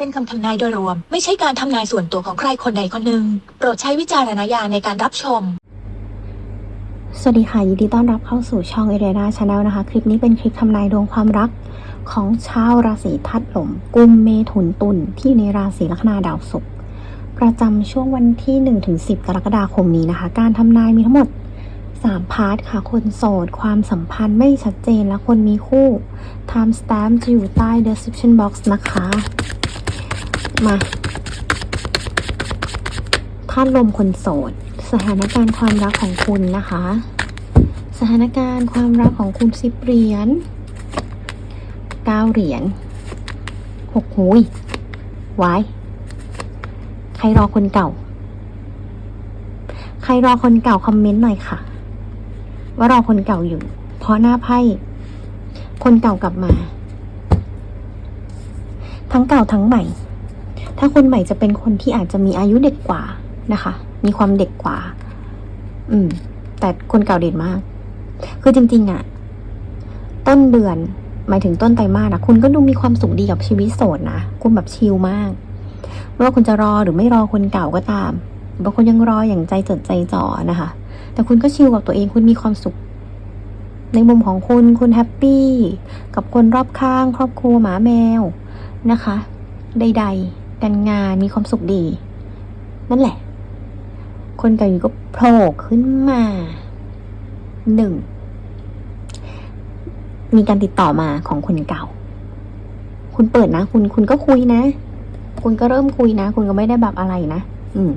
เป็นคำทำนายโดยรวม ไม่ใช่การทำนายส่วนตัวของใครคนใดคนหนึ่ง โปรดใช้วิจารณญาณในการรับชมสวัสดีค่ะ ยินดีต้อนรับเข้าสู่ช่องเอเดนาชาแนลนะคะ คลิปนี้เป็นคลิปทำนายดวงความรักของชาวราศีทัดหลมกุมเมถุนตุลที่อยู่ในราศีลัคนาดาวศุกร์ประจำช่วงวันที่ 1-10 กรกฎาคมนี้นะคะ การทำนายมีทั้งหมด 3 พาร์ทค่ะ คนโสด ความสัมพันธ์ไม่ชัดเจนและคนมีคู่ Time Stamp จะอยู่ใต้ description box นะคะ มาธาตุลมคนโสด สถานการณ์ความรักของคุณนะคะ สถานการณ์ความรักของคุณสิบเหรียญเก้าเหรียญหกหุยไว้ ใครรอคนเก่า ใครรอคนเก่าคอมเมนต์หน่อยค่ะ ว่ารอคนเก่าอยู่ เพราะหน้าไพ่คนเก่ากลับมา ทั้งเก่าทั้งใหม่ ถ้าคนใหม่จะเป็นคนที่อาจจะมีอายุเด็กกว่านะคะ มีความเด็กกว่า อืม แต่คนเก่าเด่นมาก คือจริง ๆอะต้นเดือนหมายถึงต้นไตรมาสนะคุณก็ดูมีความสุขดีกับชีวิตโสดนะคุณแบบชิลมากไม่ว่าคุณจะรอหรือไม่รอคนเก่าก็ตามบางคนยังรออย่างใจจดใจจ่อนะคะ แต่คุณก็ชิลกับตัวเองคุณมีความสุข ในมุมของคุณคุณแฮปปี้กับคนรอบข้าง ครอบครัวหมาแมวนะคะ ใด ๆ การงานมีความสุขดี นั่นแหละ คนเก่าอยู่ก็โผล่ขึ้นมาหนึ่งมีการติดต่อมาของคนเก่า คุณเปิดนะ คุณคุณก็คุยนะ คุณก็เริ่มคุยนะ คุณก็ไม่ได้แบบอะไรนะ อืม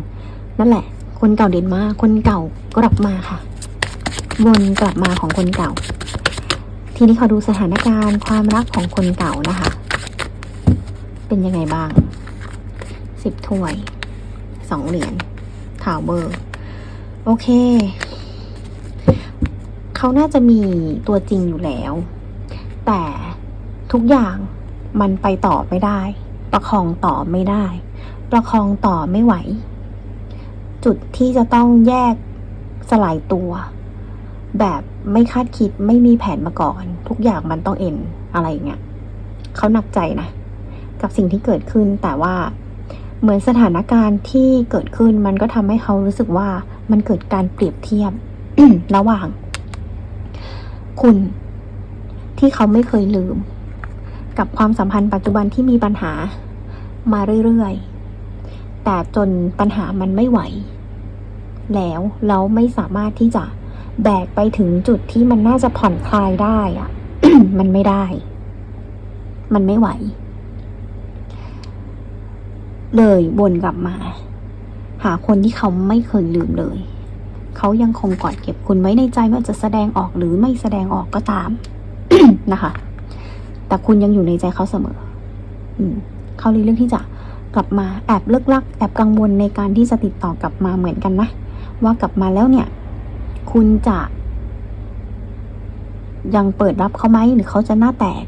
นั่นแหละ คนเก่าเด่นมาก คนเก่ากลับมาค่ะ วนกลับมาของคนเก่า ทีนี้ขอดูสถานการณ์ความรักของคนเก่านะคะ เป็นยังไงบ้าง สิบถ้วยสองเหรียญถาวเบอร์ โอเค เขาน่าจะมีตัวจริงอยู่แล้ว แต่ทุกอย่างมันไปต่อไม่ได้ ประคองต่อไม่ได้ ประคองต่อไม่ไหว จุดที่จะต้องแยกสลายตัว แบบไม่คาดคิดไม่มีแผนมาก่อน ทุกอย่างมันต้องเอ็นอะไรเงี้ยเขาหนักใจนะ กับสิ่งที่เกิดขึ้นแต่ว่า เหมือนสถานการณ์ที่เกิดขึ้นมันก็ทำให้เขารู้สึกว่ามันเกิดการเปรียบเทียบ ระหว่าง คุณที่เขาไม่เคยลืม กับความสัมพันธ์ปัจจุบันที่มีปัญหามาเรื่อยๆ แต่จนปัญหามันไม่ไหว แล้วแล้วไม่สามารถที่จะแบกไปถึงจุดที่มันน่าจะผ่อนคลายได้อะมันไม่ได้ มันไม่ไหว เลยวนกลับมา หาคนที่เขาไม่เคยลืมเลย เขายังคงกอดเก็บคุณไว้ในใจว่าจะแสดงออกหรือไม่แสดงออกก็ตามนะคะ แต่คุณยังอยู่ในใจเขาเสมอ อืมเขาเลยเลือกที่จะกลับมาแอบเลิกลักแอบกังวลในการที่จะติดต่อกลับมาเหมือนกันนะ ว่ากลับมาแล้วเนี่ย คุณจะ ยังเปิดรับเขาไหมหรือเขาจะหน้าแตก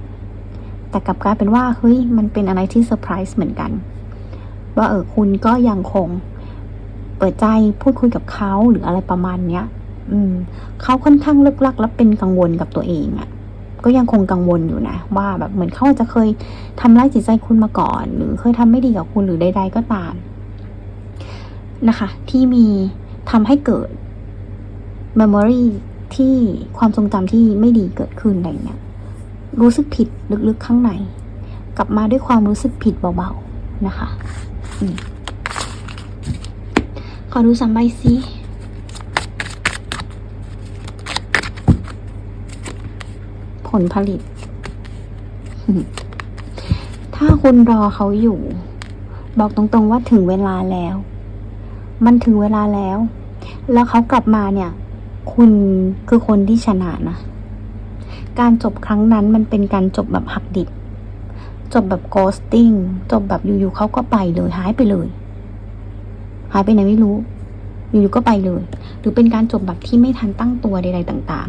แต่กลับกลายเป็นว่าเฮ้ยมันเป็นอะไรที่เซอร์ไพรส์เหมือนกัน ว่าเออคุณก็ยังคงเปิดใจพูดคุยกับเขาหรืออะไรประมาณเนี้ย อืมเขาค่อนข้างเลิกลักและเป็นกังวลกับตัวเองอะ่ะ ก็ยังคงกังวลอยู่นะ ว่าแบบเหมือนเขาอาจจะเคยทำร้ายจิตใจคุณมาก่อน หรือเคยทำไม่ดีกับคุณหรือใด ๆ ก็ตาม นะคะ ที่มีทำให้เกิด memory ที่ความทรงจำที่ไม่ดีเกิดขึ้นอะไรเงี้ยรู้สึกผิดลึกๆข้างใน กลับมาด้วยความรู้สึกผิดเบาๆนะคะ ขอดูสามใบสิผลผลิต ถ้าคุณรอเขาอยู่ บอกตรงๆว่าถึงเวลาแล้ว มันถึงเวลาแล้ว แล้วเขากลับมาเนี่ย คุณคือคนที่ชนะนะ การจบครั้งนั้นมันเป็นการจบแบบหักดิบ จบแบบ ghosting จบแบบอยู่ๆเขาก็ไปเลยหายไปเลย หายไปไหนไม่รู้ อยู่ๆก็ไปเลย หรือเป็นการจบแบบที่ไม่ทันตั้งตัวใดๆต่าง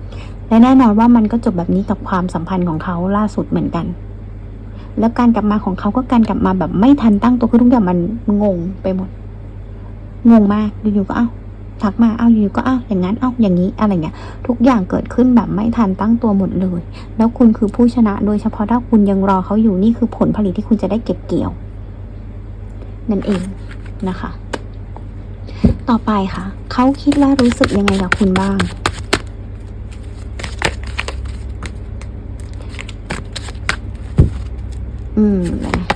ๆ และแน่นอนว่ามันก็จบแบบนี้กับความสัมพันธ์ของเขาล่าสุดเหมือนกัน แล้วการกลับมาของเขาก็การกลับมาแบบไม่ทันตั้งตัวคือทุกอย่างมันงงไปหมดงงมากอยู่ๆก็เอ้า ทักมาเอาอยู่ก็เอ้าอย่างนั้นเอ้าอย่างนี้อะไรเงี้ยทุกอย่างเกิดขึ้นแบบไม่ทันตั้งตัวหมดเลย แล้วคุณคือผู้ชนะโดยเฉพาะถ้าคุณยังรอเขาอยู่นี่คือผลผลิตที่คุณจะได้เก็บเกี่ยว นั่นเองนะคะ ต่อไปค่ะเขาคิดและรู้สึกยังไงกับคุณบ้างอืมนะ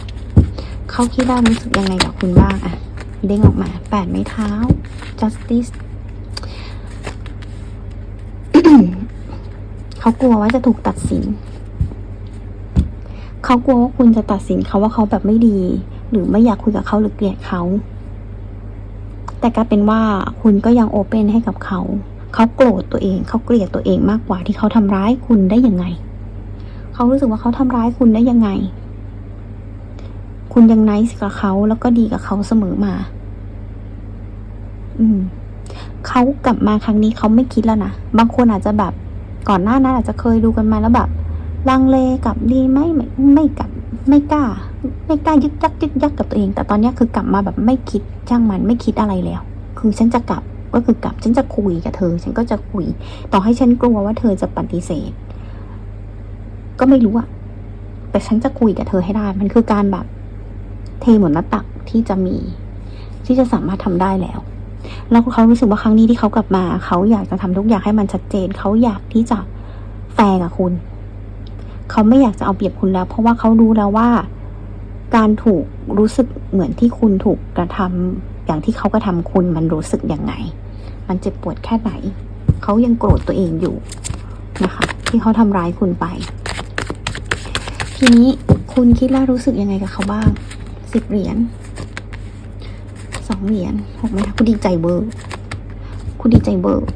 เขาคิดและรู้สึกยังไงกับคุณบ้างอะเด้งออกมาแปดไม้เท้า justice เขากลัวว่าจะถูกตัดสิน เขากลัวว่าคุณจะตัดสินเขาว่าเขาแบบไม่ดี หรือไม่อยากคุยกับเขาหรือเกลียดเขา แต่กลายเป็นว่าคุณก็ยังโอเปนให้กับเขา เขาโกรธตัวเอง เขาเกลียดตัวเองมากกว่าที่เขาทำร้ายคุณได้ยังไง เขารู้สึกว่าเขาทำร้ายคุณได้ยังไง คุณยังไนส์กับเขาแล้วก็ดีกับเขาเสมอมา อืมเขากลับมาครั้งนี้เขาไม่คิดแล้วนะ บางคนอาจจะแบบก่อนหน้านั้นอาจจะเคยดูกันมาแล้วแบบลังเลกลับดีไหมไม่ไม่กลับไม่กล้า ไม่กล้ายึกยักยึกยักกับตัวเอง แต่ตอนนี้คือกลับมาแบบไม่คิดช่างมันไม่คิดอะไรแล้ว คือฉันจะกลับก็คือกลับฉันจะคุยกับเธอ ฉันก็จะคุย ต่อให้ฉันกลัวว่าเธอจะปฏิเสธ ก็ไม่รู้อะแต่ฉันจะคุยกับเธอให้ได้ มันคือการแบบ เทหมดหน้าตักที่จะมี ที่จะสามารถทำได้แล้ว แล้วเขารู้สึกว่าครั้งนี้ที่เขากลับมา เขาอยากจะทำทุกอย่างให้มันชัดเจน เขาอยากที่จะแฟร์กับคุณ เขาไม่อยากจะเอาเปรียบคุณแล้ว เพราะว่าเขารู้แล้วว่า การถูกรู้สึกเหมือนที่คุณถูกกระทำอย่างที่เขากระทำคุณมันรู้สึกยังไง มันเจ็บปวดแค่ไหน เขายังโกรธตัวเองอยู่นะคะ ที่เขาทำร้ายคุณไป ทีนี้คุณคิดแล้วรู้สึกยังไงกับเขาบ้างสิบเหรียญ เหรียญหกไหมคะคุณดีใจเบอร์คุณดีใจเบอร์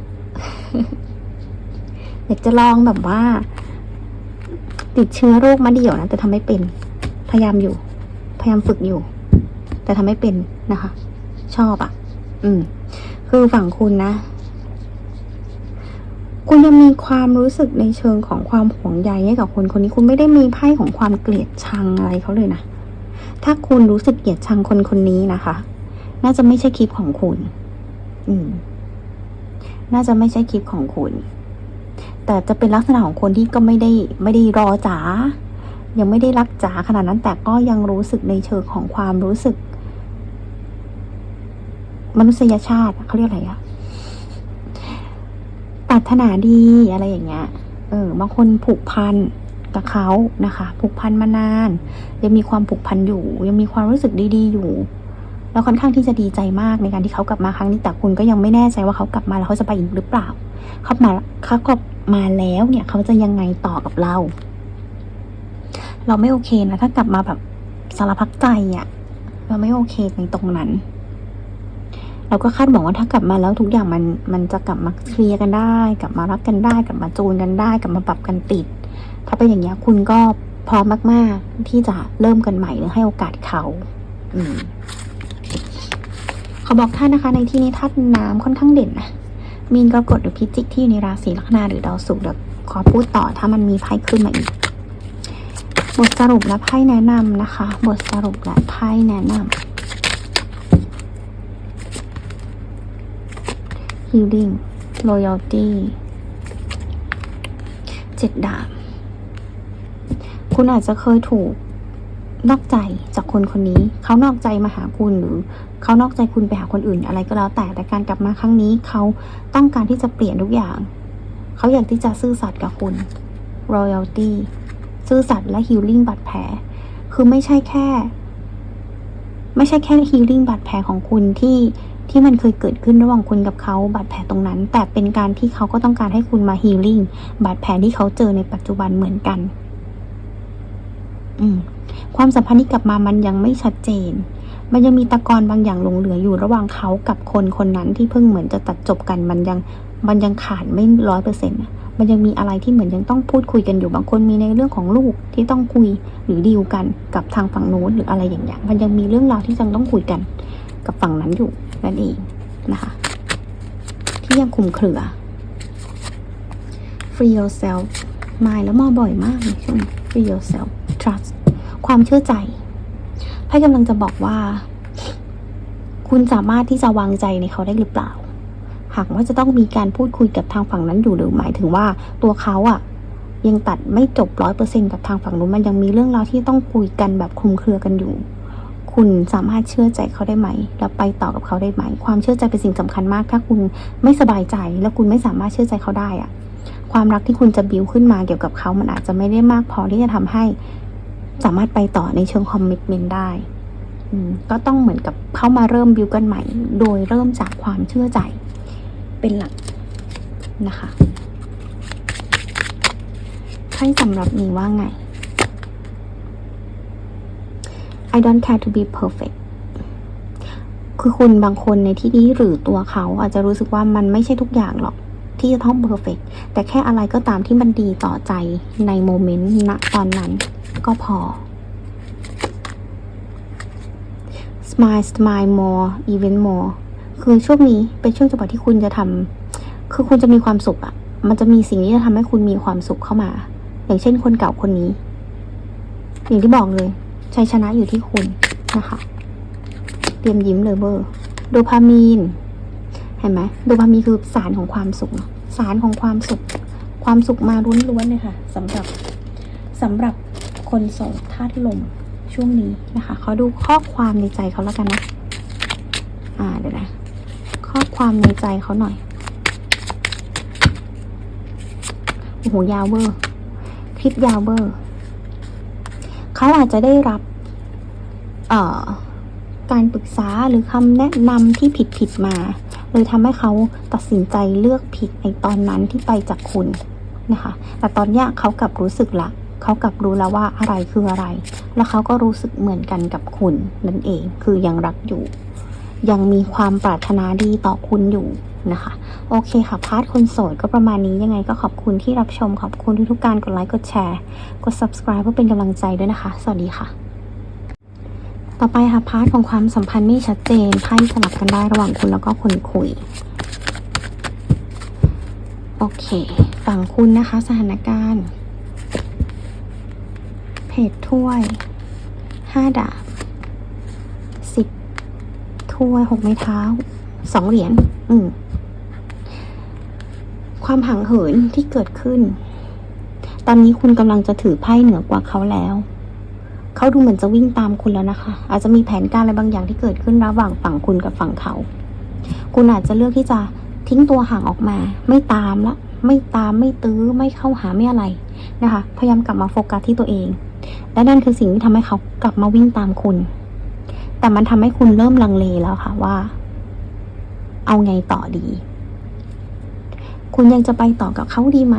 อยากจะลองแบบว่า ติดเชื้อโรคมาเดี่ยวนะแต่ทำไม่เป็น พยายามอยู่ พยายามฝึกอยู่ แต่ทำไม่เป็นนะคะ ชอบอะ่ะ อืม คือฝั่งคุณนะ คุณยังมีความรู้สึกในเชิงของความห่วงใยให้กับคนคนนี้คุณไม่ได้มีไพ่ของความเกลียดชังอะไรเขาเลยนะถ้าคุณรู้สึกเกลียดชังคนคนนี้นะคะ น่าจะไม่ใช่คลิปของคุณ อืม น่าจะไม่ใช่คลิปของคุณ แต่จะเป็นลักษณะของคนที่ก็ไม่ได้ไม่ได้รอจ๋า ยังไม่ได้รักจ๋าขนาดนั้น แต่ก็ยังรู้สึกในเชิงของความรู้สึก มนุษยชาติเขาเรียกอะไรอะปรารถนาดีอะไรอย่างเงี้ย เออ บางคนผูกพันกับเขานะคะ ผูกพันมานาน ยังมีความผูกพันอยู่ ยังมีความรู้สึกดี ๆ อยู่ แล้วค่อนข้างที่จะดีใจมากในการที่เขากลับมาครั้งนี้แต่คุณก็ยังไม่แน่ใจว่าเขากลับมาแล้วเขาจะไปอีกหรือเปล่า เขามาเขากลับมาแล้วเนี่ยเขาจะยังไงต่อกับเรา เราไม่โอเคนะถ้ากลับมาแบบสารพัดใจอะ่ะเราไม่โอเคในตรงนั้น เราก็คาดหวังว่าถ้ากลับมาแล้วทุกอย่างมันมันจะกลับมาเคลียร์กันได้ กลับมารักกันได้ กลับมาจูนกันได้ กลับมาปรับกันติด ถ้าเป็นอย่างเงี้คุณก็พร้อมมาก ๆ ที่จะเริ่มกันใหม่หรือให้โอกาสเขา อืม ขาบอกท่านนะคะ ในที่นี้ธาตุน้ำค่อนข้างเด่นนะมีนกรกฎหรือพิจิกที่อยู่ในราศีลัคนาหรือดาวศุกร์เดี๋ยวขอพูดต่อถ้ามันมีไพ่ขึ้นมาอีก บทสรุปและไพ่แนะนำนะคะ บทสรุปและไพ่แนะนำ healing loyalty เจ็ดดาบ คุณอาจจะเคยถูกนอกใจจากคนคนนี้ เขานอกใจมาหาคุณหรือ เขานอกใจคุณไปหาคนอื่นอะไรก็แล้วแต่แต่การกลับมาครั้งนี้เขาต้องการที่จะเปลี่ยนทุกอย่าง เขาอยากที่จะซื่อสัตย์กับคุณ royalty ซื่อสัตย์และ healing บาดแผล คือไม่ใช่แค่ ไม่ใช่แค่ healing บาดแผลของคุณที่ที่มันเคยเกิดขึ้นระหว่างคุณกับเขาบาดแผลตรงนั้น แต่เป็นการที่เขาก็ต้องการให้คุณมา healing บาดแผลที่เขาเจอในปัจจุบันเหมือนกัน อืมความสัมพันธ์ที่กลับมามันยังไม่ชัดเจน มันยังมีตะกอนบางอย่างหลงเหลืออยู่ระหว่างเขากับคนคนนั้นที่เพิ่งเหมือนจะตัดจบกันมันยังมันยังขาดไม่ร้อยเปอร์เซ็นต์มันยังมีอะไรที่เหมือนยังต้องพูดคุยกันอยู่บางคนมีในเรื่องของลูกที่ต้องคุยหรือดีลกันกับทางฝั่งโน้นหรืออะไรอย่างเงี้ยมันยังมีเรื่องราวที่ยังต้องคุยกันกับฝั่งนั้นอยู่นั่นเองนะคะที่ยังคุมเครือ free yourself มาแล้วมาบ่อยมากในช่วง free yourself trust ความเชื่อใจ ไพ่กำลังจะบอกว่า คุณสามารถที่จะวางใจในเขาได้หรือเปล่า หากว่าจะต้องมีการพูดคุยกับทางฝั่งนั้นอยู่หรือหมายถึงว่าตัวเขาอะยังตัดไม่จบร้อยเปอร์เซ็นกับทางฝั่งนู้นมันยังมีเรื่องราวที่ต้องคุยกันแบบคลุมเครือกันอยู่ คุณสามารถเชื่อใจเขาได้ไหม แล้วไปต่อกับเขาได้ไหม ความเชื่อใจเป็นสิ่งสำคัญมาก ถ้าคุณไม่สบายใจ แล้วคุณไม่สามารถเชื่อใจเขาได้อะความรักที่คุณจะบิวขึ้นมาเกี่ยวกับเขามันอาจจะไม่ได้มากพอที่จะทำให้ สามารถไปต่อในเชิงคอมมิชเมนต์ได้ก็ต้องเหมือนกับเข้ามาเริ่มบิวกันใหม่ โดยเริ่มจากความเชื่อใจเป็นหลักนะคะไพ่สำหรับนี้ว่าไง I don't care to be perfect คือคุณบางคนในที่นี้หรือตัวเขาอาจจะรู้สึกว่ามันไม่ใช่ทุกอย่างหรอกที่จะต้อง perfect แต่แค่อะไรก็ตามที่มันดีต่อใจในโมเมนต์ณตอนนั้น ก็พอ smile smile more even more คือช่วงนี้เป็นช่วงจังหวะที่คุณจะทำคือคุณจะมีความสุขอะมันจะมีสิ่งที่จะทำให้คุณมีความสุขเข้ามา อย่างเช่นคนเก่าคนนี้ อย่างที่บอกเลยชัยชนะอยู่ที่คุณนะคะ เตรียมยิ้มเลยเบอร์ โดพามีน เห็นไหมโดพามีนคือสารของความสุข สารของความสุข ความสุขมาล้วนๆเลยค่ะสำหรับสำหรับ คนโสดธาตุลมช่วงนี้นะคะเขาดูข้อความในใจเขาแล้วกันนะอ่าเดี๋ยวนะข้อความในใจเขาหน่อยโอ้โหยาวเวอร์คลิปยาวเวอร์เขาอาจจะได้รับ เอ่อ การปรึกษาหรือคำแนะนำที่ผิดผิดมา เลยทำให้เขาตัดสินใจเลือกผิดในตอนนั้นที่ไปจากคุณนะคะ แต่ตอนนี้เขากลับรู้สึกละ เขากลับรู้แล้วว่าอะไรคืออะไร แล้วเขาก็รู้สึกเหมือนกันกับคุณนั่นเอง คือยังรักอยู่ ยังมีความปรารถนาดีต่อคุณอยู่นะคะโอเคค่ะพาร์ทคนโสดก็ประมาณนี้ยังไงก็ขอบคุณที่รับชมขอบคุณทุกๆการกดไลค์กดแชร์ กด subscribe เพื่อเป็นกำลังใจด้วยนะคะ สวัสดีค่ะ ต่อไปค่ะพาร์ทของความสัมพันธ์ไม่ชัดเจนไพ่สลับกันได้ระหว่างคุณแล้วก็คนคุยโอเค ฝั่งคุณนะคะ สถานการณ์ เพจถ้วยห้าดาบสิบถ้วยหกไม้เท้าสองเหรียญอืมความห่างเหินที่เกิดขึ้น ตอนนี้คุณกำลังจะถือไพ่เหนือกว่าเขาแล้ว เขาดูเหมือนจะวิ่งตามคุณแล้วนะคะ อาจจะมีแผนการอะไรบางอย่างที่เกิดขึ้นระหว่างฝั่งคุณกับฝั่งเขา คุณอาจจะเลือกที่จะทิ้งตัวห่างออกมา ไม่ตามละ ไม่ตามไม่ตื้อไม่เข้าหาไม่อะไรนะคะ พยายามกลับมาโฟกัสที่ตัวเอง และนั่นคือสิ่งที่ทำให้เขากลับมาวิ่งตามคุณ แต่มันทำให้คุณเริ่มลังเลแล้วค่ะว่า เอาไงต่อดี คุณยังจะไปต่อกับเขาดีไหม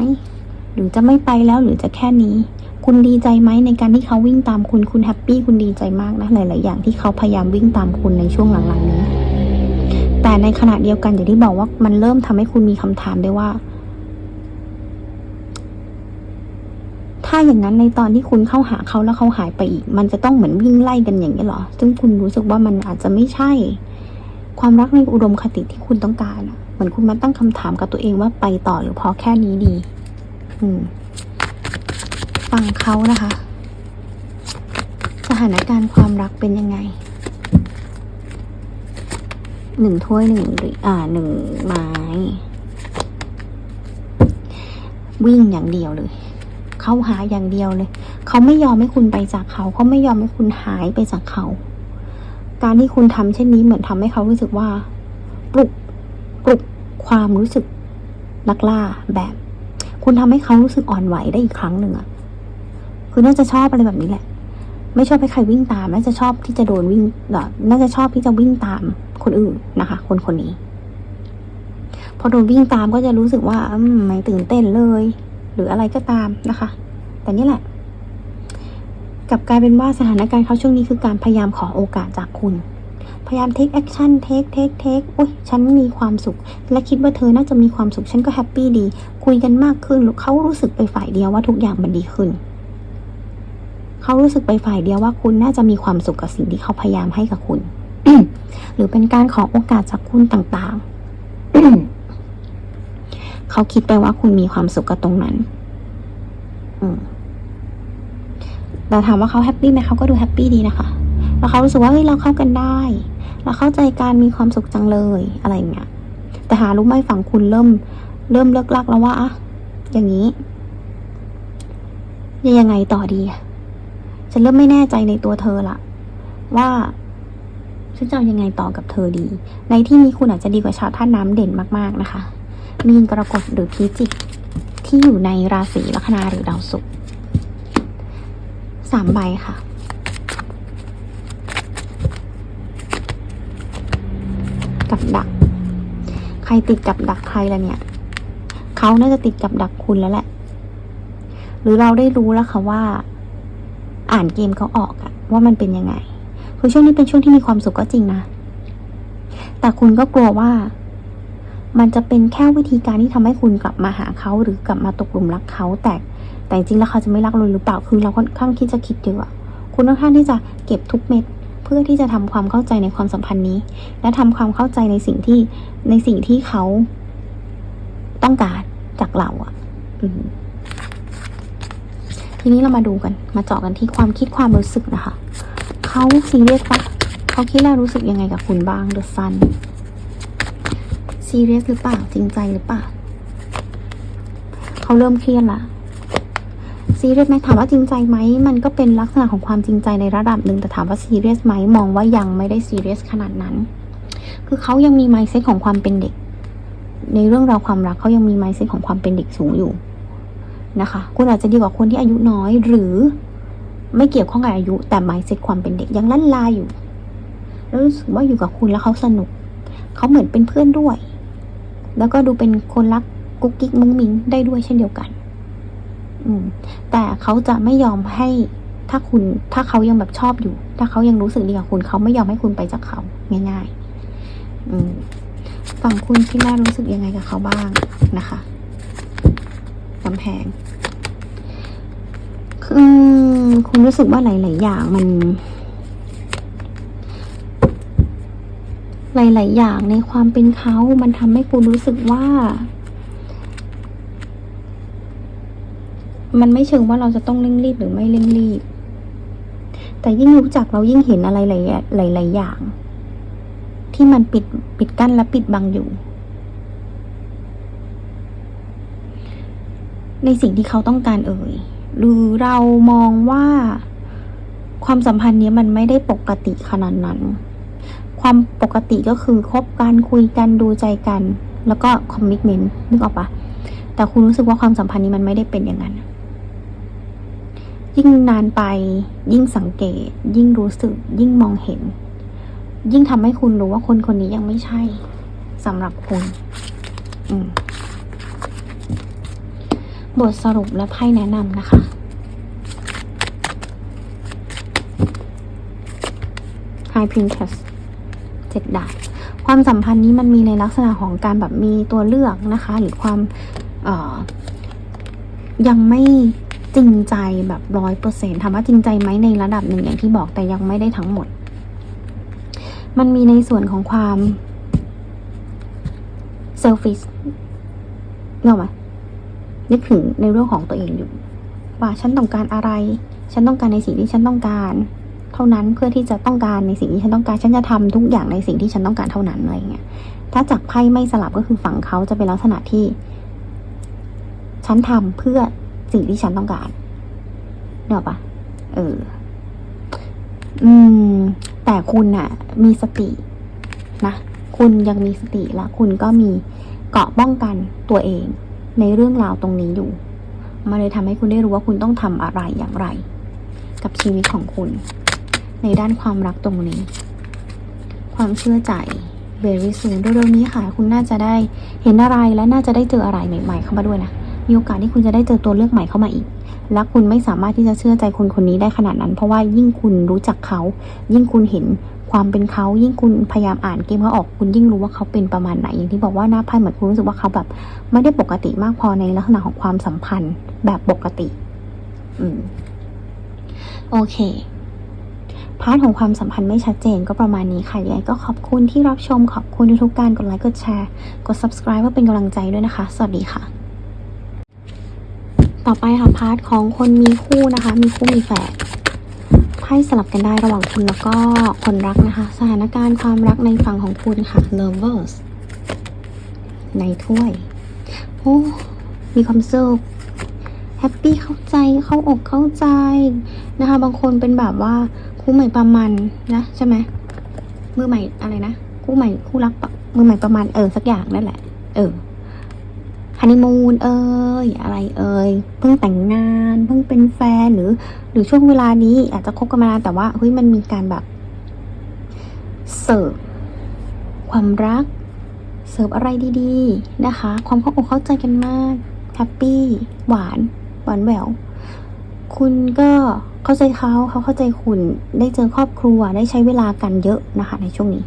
หรือจะไม่ไปแล้วหรือจะแค่นี้ คุณดีใจไหมในการที่เขาวิ่งตามคุณ คุณแฮปปี้คุณดีใจมากนะหลาย ๆ อย่างที่เขาพยายามวิ่งตามคุณในช่วงหลัง ๆ นี้ แต่ในขณะเดียวกันอย่างที่บอกว่ามันเริ่มทำให้คุณมีคำถามได้ว่าถ้าาอย่างนั้นในตอนที่คุณเข้าหาเขาแล้วเขาหายไปอีก มันจะต้องเหมือนวิ่งไล่กันอย่างนี้เหรอ ซึ่งคุณรู้สึกว่ามันอาจจะไม่ใช่ ความรักในอุดมคติที่คุณต้องการเหมือนคุณมาตั้งคำถามกับตัวเองว่าไปต่อหรือพอแค่นี้ดี อืมฝั่งเขานะคะ สถานการณ์ความรักเป็นยังไงหนึ่งถ้วยหนึ่งหรียญอ่าหนึ่งไม้ วิ่งอย่างเดียวเลย เขาหาอย่างเดียวเลย เขาไม่ยอมให้คุณไปจากเขา เขาไม่ยอมให้คุณหายไปจากเขา การที่คุณทำเช่นนี้เหมือนทำให้เขารู้สึกว่า ปลุกปลุกความรู้สึกนักล่าแบบ คุณทำให้เขารู้สึกอ่อนไหวได้อีกครั้งหนึ่งอะคือน่าจะชอบอะไรแบบนี้แหละ ไม่ชอบให้ใครวิ่งตาม น่าจะชอบที่จะโดนวิ่งเอ่อน่าจะชอบที่จะวิ่งตามคนอื่นนะคะ คนคนนี้พอโดนวิ่งตามก็จะรู้สึกว่าไม่ตื่นเต้นเลย หรืออะไรก็ตามนะคะ แต่นี่แหละกลับกลายเป็นว่าสถานการณ์เขาช่วงนี้คือการพยายามขอโอกาสจากคุณ พยายาม take action take take take โอ้ยฉันมีความสุข และคิดว่าเธอน่าจะมีความสุข ฉันก็แฮปปี้ดี คุยกันมากขึ้นเขารู้สึกไปฝ่ายเดียวว่าทุกอย่างมันดีขึ้น เขารู้สึกไปฝ่ายเดียวว่าคุณน่าจะมีความสุขกับสิ่งที่เขาพยายามให้กับคุณ หรือเป็นการขอโอกาสจากคุณต่างๆ เขาคิดไปว่าคุณมีความสุขกับตรงนั้น อืมแต่ถามว่าเขาแฮปปี้ไหมเขาก็ดูแฮปปี้ดีนะคะ แล้วเขารู้สึกว่าเฮ้ยเราเข้ากันได้ เราเข้าใจการมีความสุขจังเลยอะไรอย่างเงี้ย แต่หารู้ไหมฝั่งคุณเริ่ม เริ่มเลิกลักแล้วว่าอะอย่างนี้จะยังไงต่อดีอะฉันเริ่มไม่แน่ใจในตัวเธอละว่าฉันจะเอายังไงต่อกับเธอดี ในที่นี้คุณอาจจะดีกว่าชาวท่าน้ำเด่นมากๆนะคะ มีนกรกฎหรือพิจิกที่อยู่ในราศีลัคนาหรือดาวศุกร์สามใบค่ะ กับดัก ใครติดกับดักใครละเนี่ย เขาน่าจะติดกับดักคุณแล้วแหละ หรือเราได้รู้แล้วค่ะว่า อ่านเกมเขาออกอะว่ามันเป็นยังไง คือช่วงนี้เป็นช่วงที่มีความสุขก็จริงนะ แต่คุณก็กลัวว่า มันจะเป็นแค่วิธีการที่ทำให้คุณกลับมาหาเขาหรือกลับมาตกหลุมรักเขาแต่แต่จริงแล้วเขาจะไม่รักเราหรือเปล่าคือเราค่อนข้างคิดจะคิดเยอะคุณค่อนข้างที่จะเก็บทุกเม็ดเพื่อที่จะทำความเข้าใจในความสัมพันธ์นี้ และทำความเข้าใจในสิ่งที่ในสิ่งที่เขาต้องการจากเราอะอืมทีนี้เรามาดูกัน มาเจาะกันที่ความคิดความรู้สึกนะคะ เขาซีเรียสปะเขาคิดและรู้สึกยังไงกับคุณบ้าง The Sun ซี ซีเรียสหรือเปล่าจริงใจหรือเปล่าเขาเริ่มเครียดละซีเรียสไหมถามว่าจริงใจไหมมันก็เป็นลักษณะของความจริงใจในระดับหนึ่งแต่ถามว่าซีเรียสไหมมองว่ายังไม่ได้ซีเรียสขนาดนั้น คือเขายังมีไมซ์เซ็ตของความเป็นเด็ก ในเรื่องราวความรักเขายังมีไมซ์เซ็ตของความเป็นเด็กสูงอยู่นะคะ คุณอาจจะดีกว่าคนที่อายุน้อยหรือไม่เกี่ยวข้องกับอายุ แต่หมายเซ็ตความเป็นเด็กยังลั่นลาอยู่แล้วรู้สึกว่าอยู่กับคุณแล้วเขาสนุกเขาเหมือนเป็นเพื่อนด้วย แล้วก็ดูเป็นคนรักกุ๊กกิ๊กมุ้งมิ้งได้ด้วยเช่นเดียวกัน อืม แต่เขาจะไม่ยอมให้ถ้าคุณถ้าเขายังแบบชอบอยู่ ถ้าเขายังรู้สึกดีกับคุณ เขาไม่ยอมให้คุณไปจากเขาง่าย ๆ อืมฝั่งคุณคิดว่รู้สึกยังไงกับเขาบ้างนะคะกำแพงคือคุณรู้สึกว่าหลาย ๆ อย่างมัน หลาย ๆ อย่างในความเป็นเขา มันทำให้คุณรู้สึกว่า มันไม่เชิงว่าเราจะต้องเร่งรีบหรือไม่เร่งรีบ แต่ยิ่งรู้จักเรายิ่งเห็นอะไรหลายๆหลายๆอย่าง ที่มันปิดปิดกั้นและปิดบังอยู่ ในสิ่งที่เขาต้องการเอ่ย หรือเรามองว่าความสัมพันธ์นี้มันไม่ได้ปกติขนาดนั้น ความปกติก็คือคบกันคุยกันดูใจกัน แล้วก็คอมมิชเมนต์นึกออกปะแต่คุณรู้สึกว่าความสัมพันธ์นี้มันไม่ได้เป็นอย่างนั้น ยิ่งนานไปยิ่งสังเกต ยิ่งรู้สึก ยิ่งมองเห็น ยิ่งทำให้คุณรู้ว่าคนคนนี้ยังไม่ใช่สำหรับคุณบทสรุปและไพ่แนะนำนะคะ High Princess จ็ดดาบความสัมพันธ์นี้มันมีในลักษณะของการแบบมีตัวเลือกนะคะ หรือความยังไม่จริงใจแบบร้อยเปอร์เซ็นถามว่าจริงใจไหมในระดับหนึ่งอย่างที่บอกแต่ยังไม่ได้ทั้งหมด มันมีในส่วนของความเซลฟิสเนกอไหมนึกถึงในเรื่องของตัวเองอยู่ ว่าฉันต้องการอะไร ฉันต้องการในสิ่งที่ฉันต้องการ เท่านั้นเพื่อที่จะต้องการในสิ่งที่ฉันต้องการฉันจะทำทุกอย่างในสิ่งที่ฉันต้องการเท่านั้นอะไรเงี้ยถ้าจากไพ่ไม่สลับก็คือฝั่งเขาจะเป็นลักษณะที่ ฉันทำเพื่อสิ่งที่ฉันต้องการเนอะปะเออ อืม แต่คุณน่ะมีสตินะคุณยังมีสติและคุณก็มีเกาะป้องกันตัวเอง ในเรื่องราวตรงนี้อยู่มันเลยทำให้คุณได้รู้ว่าคุณต้องทำอะไรอย่างไร กับชีวิตของคุณ ในด้านความรักตรงนี้ ความเชื่อใจ very soon เร็วๆนี้ค่ะ คุณน่าจะได้เห็นอะไรและน่าจะได้เจออะไรใหม่ ๆ เข้ามาด้วยนะมีโอกาสที่คุณจะได้เจอตัวเลือกใหม่เข้ามาอีก และคุณไม่สามารถที่จะเชื่อใจคนคนนี้ได้ขนาดนั้น เพราะว่ายิ่งคุณรู้จักเขา ยิ่งคุณเห็นความเป็นเขายิ่งคุณพยายามอ่านเกมเขาออกคุณยิ่งรู้ว่าเขาเป็นประมาณไหน อย่างที่บอกว่าหน้าไพ่เหมือนคุณรู้สึกว่าเขาแบบ ไม่ได้ปกติมากพอในลักษณะของความสัมพันธ์แบบปกติ อืม โอเค พาร์ทของความสัมพันธ์ไม่ชัดเจนก็ประมาณนี้ค่ะยังไงก็ขอบคุณที่รับชมขอบคุณทุกๆการกดไลค์กดแชร์ กด subscribe เพื่อเป็นกำลังใจด้วยนะคะ สวัสดีค่ะ ต่อไปค่ะพาร์ทของคนมีคู่นะคะ มีคู่มีแฝดไพ่สลับกันได้ระหว่างคุณแล้วก็คนรักนะคะ สถานการณ์ความรักในฝั่งของคุณค่ะ lovers ในถ้วย โอ้มีความสุขแฮปปี้เข้าใจเข้าอกเข้าใจนะคะ บางคนเป็นแบบว่า คู่ใหม่ประมันนะใช่ไหมมือใหม่อะไรนะคู่ใหม่คู่รักมือใหม่ประมาณเออสักอย่างนั่นแหละ เออฮันนีมูนเอ่ยอะไรเอ่ยเพิ่งแต่งงาน เพิ่งเป็นแฟนหรือ หรือช่วงเวลานี้ อาจจะคบกันมานานแต่ว่าเฮ้ยมันมีการแบบเสิร์ฟความรัก เสิร์ฟอะไรดี ๆ นะคะ ความเข้าอกเข้าใจกันมากแฮปปี้หวานหวานแหวว คุณก็เข้าใจเขาเขาเข้าใจคุณได้เจอครอบครัวได้ใช้เวลากันเยอะนะคะ ในช่วงนี้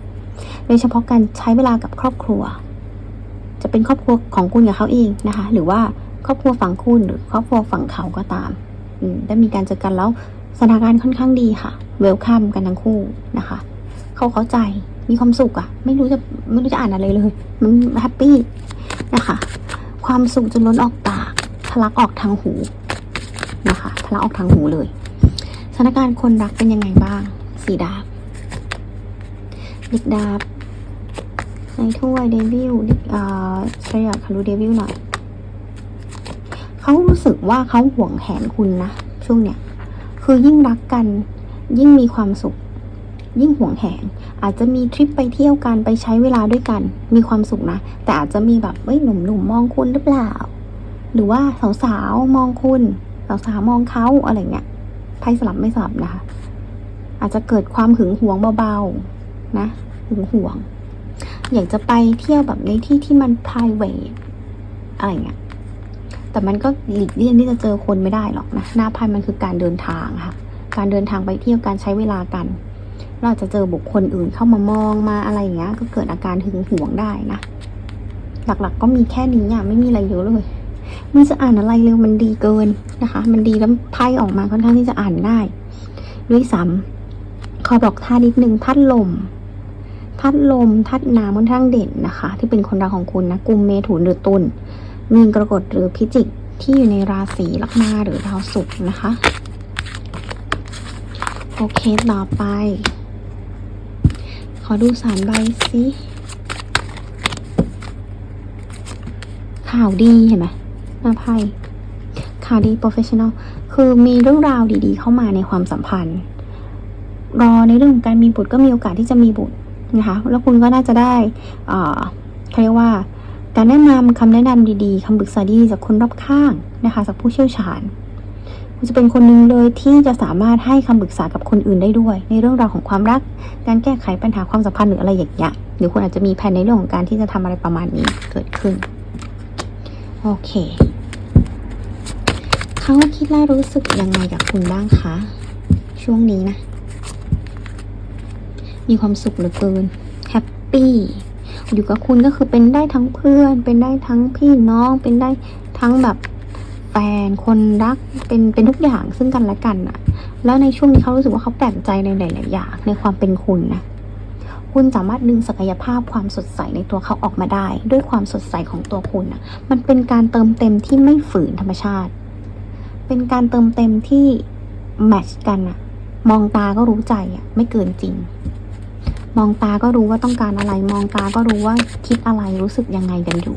โดยเฉพาะการใช้เวลากับครอบครัว จะเป็นครอบครัวของคุณกับเขาเองนะคะ หรือว่าครอบครัวฝั่งคุณหรือครอบครัวฝั่งเขาก็ตามได้มีการเจอกันแล้วสถานการณ์ค่อนข้างดีค่ะเวลคัมกันทั้งคู่นะคะ เขาเข้าใจมีความสุขอะไม่รู้จะไม่รู้จะอ่านอะไรเลย มันแฮปปี้นะคะ ความสุขจนล้นออกปากทะลักออกทางหู นะคะทะลักออกทางหูเลยสถานการณ์คนรักเป็นยังไงบ้างสีดาบเด็กดาบในถ้วยเดวิลเอ่อใช่อยารูเดวิลหน่อยเขารู้สึกว่าเขาห่วงแหนคุณนะช่วงเนี้ยคือยิ่งรักกันยิ่งมีความสุข ยิ่งห่วงแหน อาจจะมีทริปไปเที่ยวกันไปใช้เวลาด้วยกัน มีความสุขนะ แต่อาจจะมีแบบเอ้ยหนุ่มๆมองคุณหรือเปล่า หรือว่าสาวๆมองคุณ สาวๆมองเขาอะไรเงี้ยไพ่สลับไม่สลับนะคะ อาจจะเกิดความหึงหวงเบาๆนะหึงหวง อยากจะไปเที่ยวแบบในที่ที่มัน private อะไรเงี้ยแต่มันก็หลีกเลี่ยงที่จะเจอคนไม่ได้หรอกนะหน้าไพ่มันคือการเดินทางค่ะ การเดินทางไปเที่ยวการใช้เวลากันเราอาจจะเจอบุคคลอื่นเข้ามามองมาอะไรอย่างเงี้ย ก็เกิดอาการหึงหวงได้นะ หลักๆก็มีแค่นี้อะไม่มีอะไรเยอะเลย มันจะอ่านอะไรเร็วมันดีเกินนะคะ มันดีแล้วไพ่ออกมาค่อนข้างที่จะอ่านง่ายด้วยซ้ำขอบอกท่านิดนึงทัดลมทัดลมทัดน้ำค่อนข้างเด่นนะคะ ที่เป็นคนรักของคุณนะกุมเมถุนหรือตุลมีนกรกฎหรือพิจิกที่อยู่ในราศีลัคนาหรือดาวศุกร์นะคะ โอเคต่อไป ขอดูสามใบสิข่าวดีเห็นไหม นาไพ่ข่าวดี professional คือมีเรื่องราวดีๆ เข้ามาในความสัมพันธ์ รอในเรื่องของการมีบุตรก็มีโอกาสที่จะมีบุตรนะคะ แล้วคุณก็น่าจะได้เอ่อเขาเรียกว่า การแนะนำคำแนะนำดีๆคำปรึกษาดีๆจากคนรอบข้างนะคะจากผู้เชี่ยวชาญ คุณจะเป็นคนหนึ่งเลยที่จะสามารถให้คำปรึกษากับคนอื่นได้ด้วย ในเรื่องราวของความรัก การแก้ไขปัญหาความสัมพันธ์หรืออะไรอย่างเงี้ยหรือคุณอาจจะมีแผนในเรื่องของการที่จะทำอะไรประมาณนี้เกิดขึ้น โอเค เขาคิดและรู้สึกยังไงกับคุณบ้างคะ ช่วงนี้นะ มีความสุขเหลือเกินแฮปปี้อยู่กับคุณก็คือเป็นได้ทั้งเพื่อน เป็นได้ทั้งพี่น้อง เป็นได้ทั้งแบบแฟนคนรักเป็นเป็นทุกอย่างซึ่งกันและกันอะแล้วในช่วงนี้เขารู้สึกว่าเขาแปลกใจในหลายๆอย่างในความเป็นคุณนะคุณสามารถดึงศักยภาพความสดใสในตัวเขาออกมาได้ ด้วยความสดใสของตัวคุณนะมันเป็นการเติมเต็มที่ไม่ฝืนธรรมชาติ เป็นการเติมเต็มที่แมชกันอะมองตาก็รู้ใจอะไม่เกินจริง มองตาก็รู้ว่าต้องการอะไร มองตาก็รู้ว่าคิดอะไรรู้สึกยังไงกันอยู่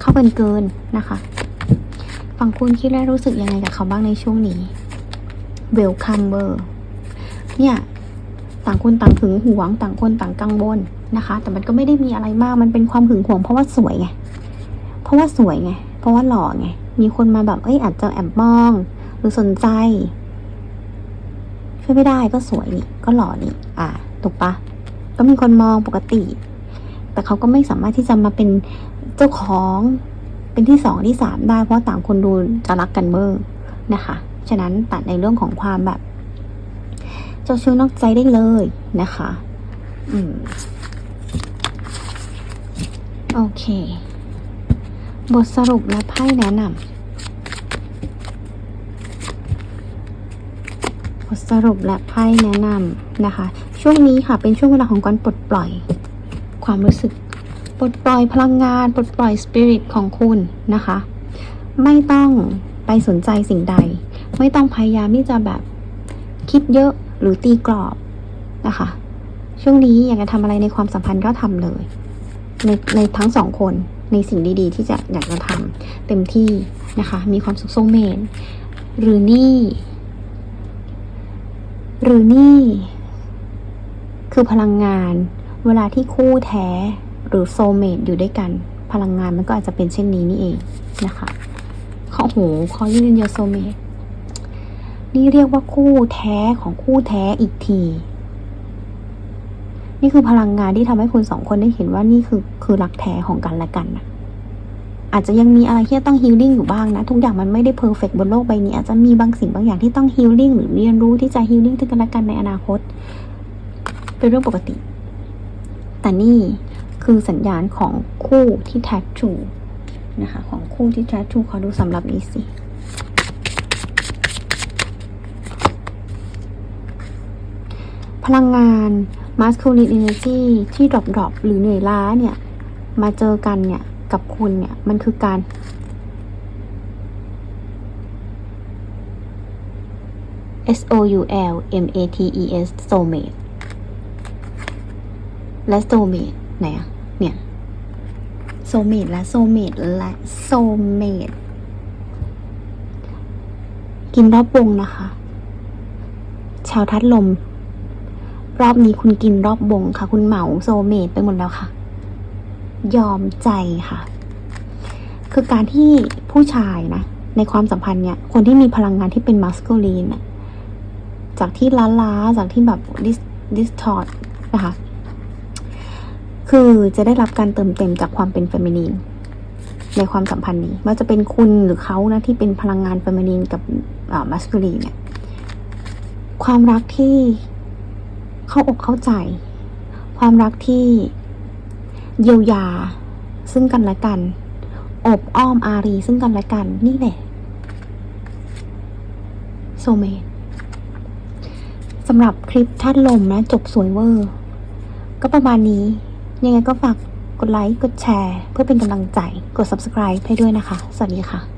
เข้าเป็นเกินนะคะฝั่งคุณคิดและรู้สึกยังไงกับเขาบ้างในช่วงนี้ welcome เบอร์เนี่ย ต่างคนต่างหึงหวง ต่างคนต่างกังวลนะคะ แต่มันก็ไม่ได้มีอะไรมากมันเป็นความหึงหวงเพราะว่าสวยไงเพราะว่าสวยไงเพราะว่าหล่อไง มีคนมาแบบเอ้ยอาจจะแอบมอง หรือสนใจช่วยไม่ได้ก็สวยนี่ก็หล่อนี่อ่าถูกปะก็มีคนมองปกติ แต่เขาก็ไม่สามารถที่จะมาเป็นเจ้าของเป็นที่สองที่สามได้ เพราะต่างคนดูจะรักกันเมื่อนะคะฉะนั้นตัดในเรื่องของความแบบ เจ้าชู้นอกใจได้เลยนะคะ อืม โอเค บทสรุปและไพ่แนะนำบทสรุปและไพ่แนะนำนะคะ ช่วงนี้ค่ะเป็นช่วงเวลาของการปลดปล่อย ความรู้สึก ปลดปล่อยพลังงาน ปลดปล่อยสปิริตของคุณนะคะ ไม่ต้องไปสนใจสิ่งใด ไม่ต้องพยายามที่จะแบบคิดเยอะหรือตีกรอบนะคะ ช่วงนี้อยากจะทำอะไรในความสัมพันธ์ก็ทำเลย ในในทั้งสองคน ในสิ่งดีๆ ที่จะอยากจะทำเต็มที่นะคะ มีความสุขโซเมนหรือนี่ หรือนี่ คือพลังงาน เวลาที่คู่แท้หรือโซเมตอยู่ด้วยกัน พลังงานมันก็อาจจะเป็นเช่นนี้นี่เองนะคะขาโอ้โหคอยืนเยโซเมตนี่เรียกว่าคู่แท้ของคู่แท้อีกที นี่คือพลังงานที่ทำให้คุณสองคนได้เห็นว่านี่คือคือรักแท้ของกันและกันนะอาจจะยังมีอะไรที่ต้องฮีลลิ่งอยู่บ้างนะ ทุกอย่างมันไม่ได้เพอร์เฟกบนโลกใบนี้อาจจะมีบางสิ่งบางอย่างที่ต้องฮีลลิ่งหรือเรียนรู้ที่จะฮีลลิ่งถึงกันและกันในอนาคต เป็นเรื่องปกติ แต่นี่คือสัญญาณของคู่ที่แท้ทรูนะคะ ของคู่ที่แท้ทรูขอดูสำหรับนี้สิ พลังงาน masculine energy ที่ดรอปดรอปหรือเหนื่อยล้าเนี่ย มาเจอกันเนี่ย กับคุณเนี่ย มันคือการ S O U L M A T E S soulmate และ soulmate ไหนอะเนี่ย soulmate และ soulmate และ soulmate กินรอบวงนะคะ ชาวทัดลม รอบนี้คุณกินรอบวงค่ะ คุณเหมาโซเมตไปหมดแล้วค่ะ ยอมใจค่ะ คือการที่ผู้ชายนะ ในความสัมพันธ์เนี่ย คนที่มีพลังงานที่เป็นมัสคูลีนจากที่ล้าล้าๆจากที่แบบดิสดิสทอร์นะคะ คือจะได้รับการเติมเต็มจากความเป็นเฟมินีนในความสัมพันธ์นี้ว่าจะเป็นคุณหรือเขานะที่เป็นพลังงานเฟมินีนกับมัสคูลีนเนี่ย ความรักที่ เข้าอกเข้าใจ ความรักที่เยียวยา ซึ่งกันและกัน อบอ้อมอารีซึ่งกันและกันนี่แหละโซเมตสำหรับคลิปท่านลมนะ จบสวยเวอร์ ก็ประมาณนี้ ยังไงก็ฝากกดไลค์ กดแชร์ เพื่อเป็นกำลังใจ กด subscribe ให้ด้วยนะคะ สวัสดีค่ะ